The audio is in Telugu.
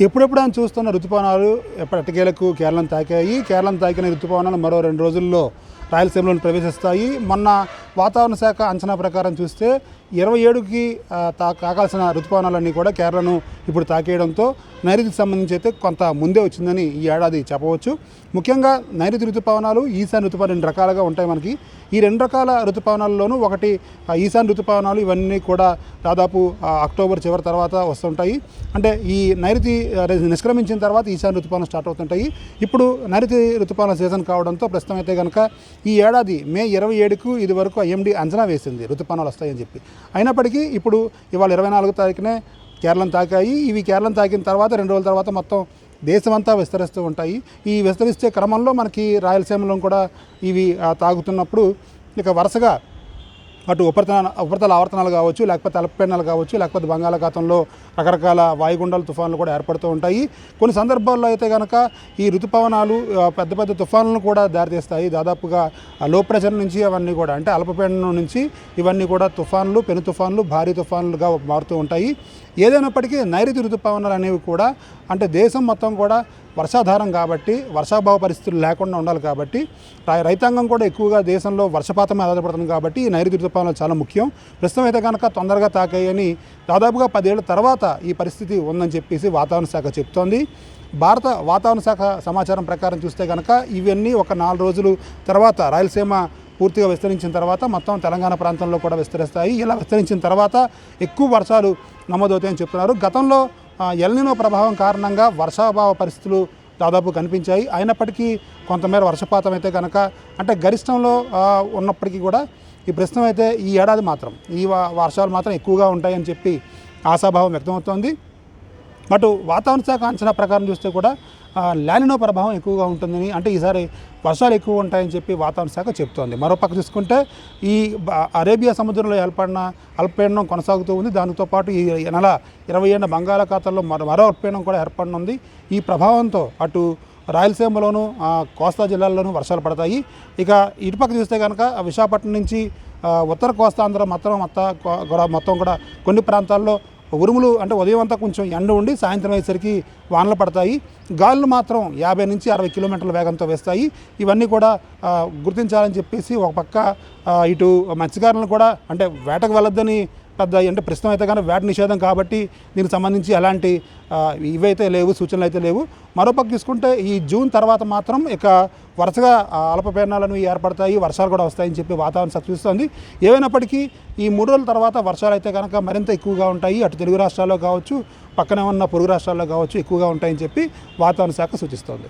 ఎప్పుడెప్పుడు ఆయన చూస్తున్న రుతుపవనాలు ఎప్పటికేలకు కేరళం తాకాయి? కేరళం తాకిన రుతుపవనాలు మరో రెండు రోజుల్లో రాయలసీమలో ప్రవేశిస్తాయి. మొన్న వాతావరణ శాఖ అంచనా ప్రకారం చూస్తే ఇరవై ఏడుకి తా తాకాల్సిన ఋతుపవనాలన్నీ కూడా కేరళను ఇప్పుడు తాకేయడంతో నైరుతికి సంబంధించి అయితే కొంత ముందే వచ్చిందని ఈ ఏడాది చెప్పవచ్చు. ముఖ్యంగా నైరుతి ఋతుపవనాలు ఈశాన్య ఋతుపవనాలు రెండు రకాలుగా ఉంటాయి మనకి. ఈ రెండు రకాల ఋతుపవనాల్లోనూ ఒకటి ఆ, ఈశాన్య ఋతుపవనాలు ఇవన్నీ కూడా దాదాపు అక్టోబర్ చివరి తర్వాత వస్తుంటాయి. అంటే ఈ నైరుతి నిష్క్రమించిన తర్వాత ఈశాన్య ఋతుపవనం స్టార్ట్ అవుతుంటాయి. ఇప్పుడు నైరుతి ఋతుపవన సీజన్ కావడంతో ప్రస్తుతం అయితే కనుక ఈ ఏడాది మే ఇరవై ఏడుకు ఇది వరకు ఎండి అంచనా వేసింది ఋతుపవనాలు వస్తాయని చెప్పి. అయినప్పటికీ ఇప్పుడు ఇవాళ ఇరవై నాలుగో తారీఖునే కేరళం తాకాయి. ఇవి కేరళం తాకిన తర్వాత రెండు రోజుల తర్వాత మొత్తం దేశమంతా విస్తరిస్తూ ఉంటాయి. ఈ విస్తరిస్తే క్రమంలో మనకి రాయలసీమలో కూడా ఇవి తాగుతున్నప్పుడు ఇక వరుసగా అటు ఉపరితల ఉపరితల ఆవర్తనాలు కావచ్చు లేకపోతే అల్పపీడనాలు కావచ్చు లేకపోతే బంగాళాఖాతంలో రకరకాల వాయుగుండాలు తుఫాన్లు కూడా ఏర్పడుతూ ఉంటాయి. కొన్ని సందర్భాల్లో అయితే కనుక ఈ ఋతుపవనాలు పెద్ద పెద్ద తుఫాన్లను కూడా దారితీస్తాయి. దాదాపుగా లో ప్రెషర్ నుంచి అవన్నీ కూడా అంటే అల్పపీడనం నుంచి ఇవన్నీ కూడా తుఫాన్లు పెను తుఫాన్లు భారీ తుఫాన్లుగా మారుతూ ఉంటాయి. ఏదైనప్పటికీ నైరుతి ఋతుపవనాలు అనేవి కూడా అంటే దేశం మొత్తం కూడా వర్షాధారం కాబట్టి వర్షాభావ పరిస్థితులు లేకుండా ఉండాలి కాబట్టి రై- రైతాంగం కూడా ఎక్కువగా దేశంలో వర్షపాతం ఆధారపడుతుంది కాబట్టి ఈ నైరుతి ఋతుపవనాలు చాలా ముఖ్యం. ప్రస్తుతం అయితే కనుక తొందరగా తాకాయని దాదాపుగా పదేళ్ళ తర్వాత ఈ పరిస్థితి ఉందని చెప్పేసి వాతావరణ శాఖ చెప్తోంది. భారత వాతావరణ శాఖ సమాచారం ప్రకారం చూస్తే కనుక ఇవన్నీ ఒక నాలుగు రోజులు తర్వాత రాయలసీమ పూర్తిగా విస్తరించిన తర్వాత మొత్తం తెలంగాణ ప్రాంతంలో కూడా విస్తరిస్తాయి. ఇలా విస్తరించిన తర్వాత ఎక్కువ వర్షాలు నమోదవుతాయని చెప్తున్నారు. గతంలో ఎల్నినో ప్రభావం కారణంగా వర్షాభావ పరిస్థితులు దాదాపు కనిపించాయి. అయినప్పటికీ కొంతమేర వర్షపాతం అయితే కనుక అంటే గరిష్టంలో ఉన్నప్పటికీ కూడా ఈ ప్రస్తుతం అయితే ఈ ఏడాది మాత్రం ఈ వర్షాలు మాత్రం ఎక్కువగా ఉంటాయని చెప్పి ఆశాభావం వ్యక్తమవుతోంది. బట్ వాతావరణ శాఖ అంచనా ప్రకారం చూస్తే కూడా ల్యానినో ప్రభావం ఎక్కువగా ఉంటుందని అంటే ఈసారి వర్షాలు ఎక్కువ ఉంటాయని చెప్పి వాతావరణ శాఖ చెప్తోంది. మరోపక్క చూసుకుంటే ఈ అరేబియా సముద్రంలో ఏర్పడిన అల్పపీడనం కొనసాగుతూ ఉంది. దానితో పాటు ఈ నెల ఇరవై ఏళ్ళ బంగాళాఖాతంలో మరో మరో అల్పపీడనం కూడా ఏర్పడనుంది. ఈ ప్రభావంతో అటు రాయలసీమలోను కోస్తా జిల్లాల్లోనూ వర్షాలు పడతాయి. ఇక ఇటుపక్క చూస్తే కనుక విశాఖపట్నం నుంచి ఉత్తర కోస్తాంధ్ర మొత్తం మొత్తం మొత్తం కూడా కొన్ని ప్రాంతాల్లో ఉరుములు అంటే ఉదయం అంతా కొంచెం ఎండ ఉండి సాయంత్రం అయ్యేసరికి వానలు పడతాయి. గాలులు మాత్రం యాభై నుంచి అరవై కిలోమీటర్ల వేగంతో వేస్తాయి. ఇవన్నీ కూడా గుర్తించాలని చెప్పేసి ఒక పక్క ఇటు మత్స్యకారులను కూడా అంటే వేటకు వెళ్ళొద్దని పెద్ద అంటే ప్రస్తుతం అయితే కానీ వ్యాట్ నిషేధం కాబట్టి దీనికి సంబంధించి ఎలాంటి ఇవైతే లేవు సూచనలు అయితే లేవు. మరోపక్క తీసుకుంటే ఈ జూన్ తర్వాత మాత్రం ఇక వరుసగా అల్పపీడనాలను ఏర్పడతాయి వర్షాలు కూడా వస్తాయని చెప్పి వాతావరణం శాఖ ఏమైనప్పటికీ ఈ మూడు రోజుల తర్వాత వర్షాలు అయితే కనుక మరింత ఎక్కువగా ఉంటాయి. అటు తెలుగు రాష్ట్రాల్లో కావచ్చు పక్కనే ఉన్న పొరుగు రాష్ట్రాల్లో కావచ్చు ఎక్కువగా ఉంటాయని చెప్పి వాతావరణ శాఖ సూచిస్తోంది.